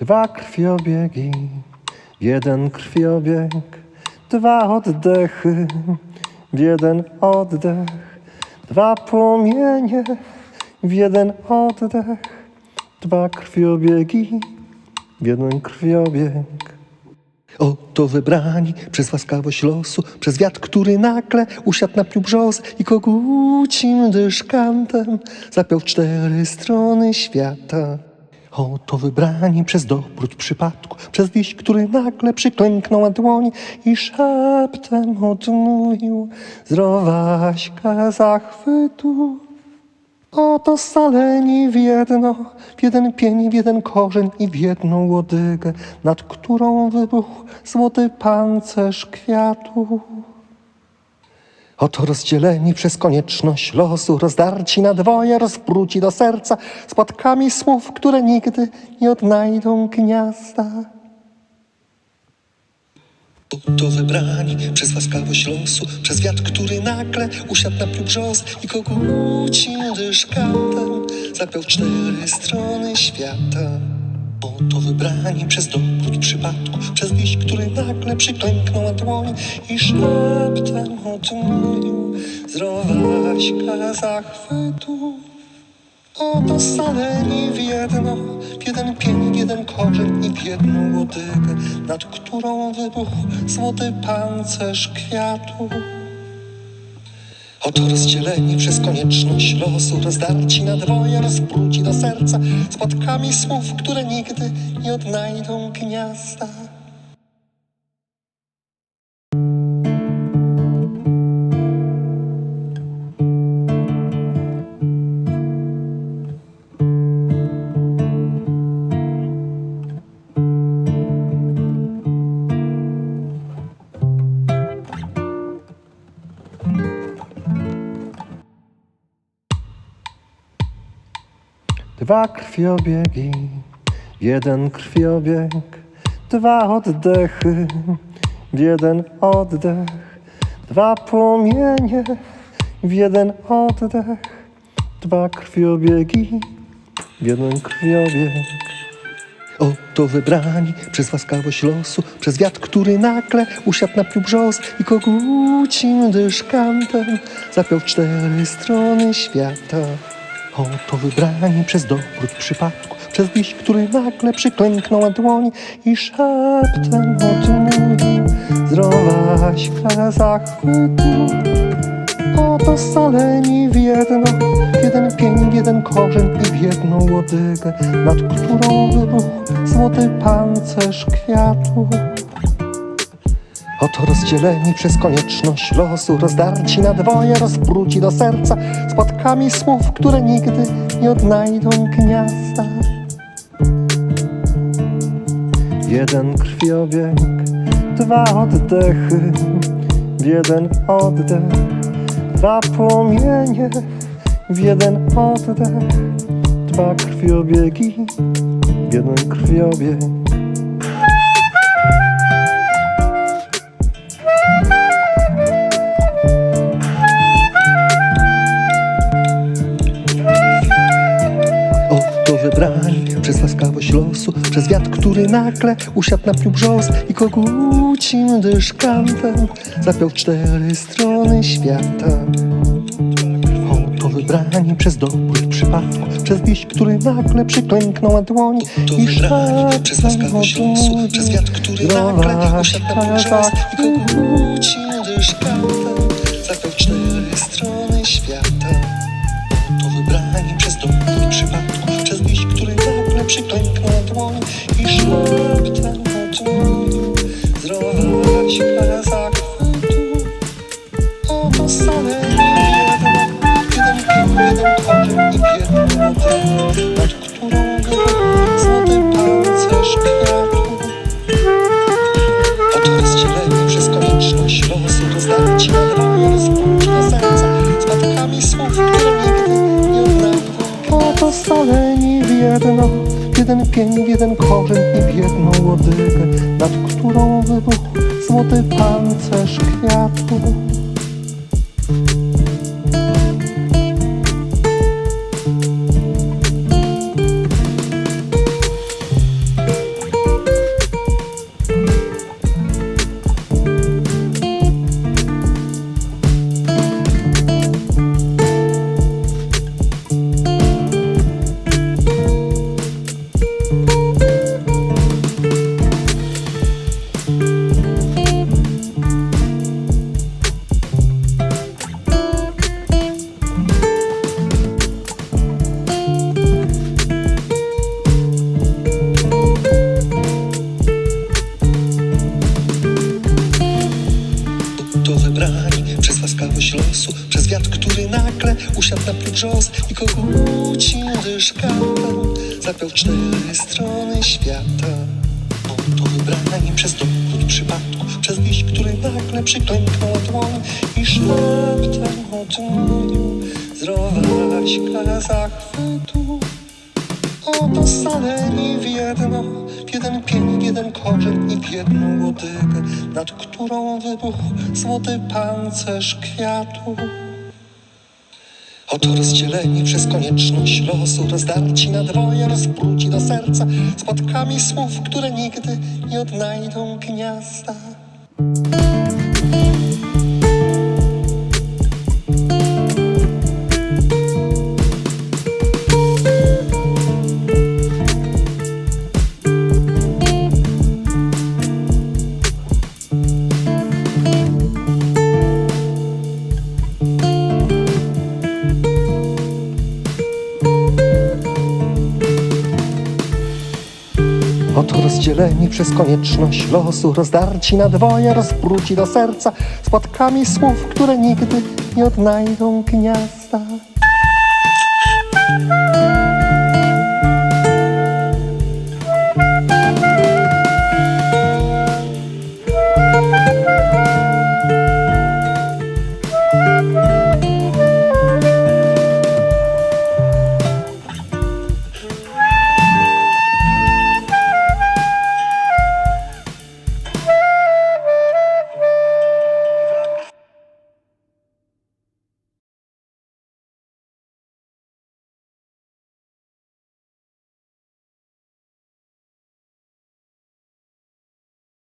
Dwa krwiobiegi, jeden krwiobieg, dwa oddechy, w jeden oddech, dwa płomienie, w jeden oddech, dwa krwiobiegi, w jeden krwiobieg. Oto wybrani przez łaskawość losu, przez wiatr, który nagle usiadł na pniu brzoz i kogucim dyszkantem zapiął cztery strony świata. Oto wybrani przez dobrót przypadku, przez liść, który nagle przyklęknął na dłoni i szeptem odmówił zdrowaśka zachwytu. Oto scaleni w jedno, w jeden pień, w jeden korzeń i w jedną łodygę, nad którą wybuchł złoty pancerz kwiatu. Oto rozdzieleni przez konieczność losu, rozdarci na dwoje, rozpruci do serca, z płatkami słów, które nigdy nie odnajdą gniazda. Oto wybrani przez łaskawość losu, przez wiatr, który nagle usiadł na brzoz i kogucim dyszkantem zapiął cztery strony świata. Oto wybrani przez dobrót przypadku, przez liść, który nagle przyklęknął na dłoni i szeptem odmówił zdrowaśka zachwytu. Oto scaleni w jedno, w jeden pień, jeden korzeń i w jedną łodygę, nad którą wybuchł złoty pancerz kwiatu. Oto rozdzieleni przez konieczność losu, rozdarci na dwoje, rozpruci do serca, z płatkami słów, które nigdy nie odnajdą gniazda. Dwa krwiobiegi, jeden krwiobieg, dwa oddechy, w jeden oddech, dwa płomienie, w jeden oddech, dwa krwiobiegi, w jeden krwiobieg. Oto wybrani przez łaskawość losu, przez wiatr, który nagle usiadł na pniu brzoz i kogucim dyszkantem zapiął cztery strony świata. Oto wybrani przez dobrót przypadku, przez liść, który nagle przyklęknął na dłoni i szeptem odmówił zdrowaśka zachwytu. Oto scaleni w jedno, jeden pień, jeden korzeń i w jedną łodygę, nad którą wybuchł złoty pancerz kwiatu. Oto rozdzieleni przez konieczność losu, rozdarci na dwoje, rozpruci do serca, z płatkami słów, które nigdy nie odnajdą gniazda. Jeden krwiobieg, dwa oddechy, w jeden oddech, dwa płomienie, w jeden oddech, dwa krwiobiegi, jeden krwiobieg. Przez łaskawość losu, przez wiatr, który nagle usiadł na pniu brzoz i kogucim dyszkantem zapiął cztery strony świata. Oto wybrani przez dobrót przypadku, przez liść, który nagle przyklęknął na dłoni i szeptem przez łaskawość losu, przez wiatr, który nagle usiadł na pniu brzoz i kogucim dyszkantem zapiął cztery strony świata. To wybrani przez dobry przypadku, przez liść, który przyklęknął na dłoni i szeptem odmówił zdrowaśka zachwytu. Oto same jeden pień, jeden i jedno łodygę, nad którą wybuchł złoty pancerz kwiatu. Oto rozdzieleni przez konieczność losu, rozdarci na dwoje, rozpruci do serca, z patkami słów, które nigdy nie odnajdą. Oto w jedno, jeden pień, jeden korzeń i w jedną łodygę, nad którą wybuchł złoty pancerz kwiatu. Ciekawość losu Przez wiatr, który nagle usiadł na brzoz I koguci dyszkatem Zapiął cztery strony świata. Oto wybrani przez dochód przypadku Przez wieś, który nagle przyklęknął dłoń I szeptem odmówił Zdrowaśka zachwytu. Oto saleni w jedno, jeden pień, jeden korzeń i jedną łodygę, nad którą wybuchł złoty pancerz kwiatu. Oto rozdzieleni przez konieczność losu, rozdarci na dwoje, rozbróci do serca, z płatkami słów, które nigdy nie odnajdą gniazda. podzieleni przez konieczność losu, rozdarci na dwoje, rozpruci do serca spadkami słów, które nigdy nie odnajdą gniazda.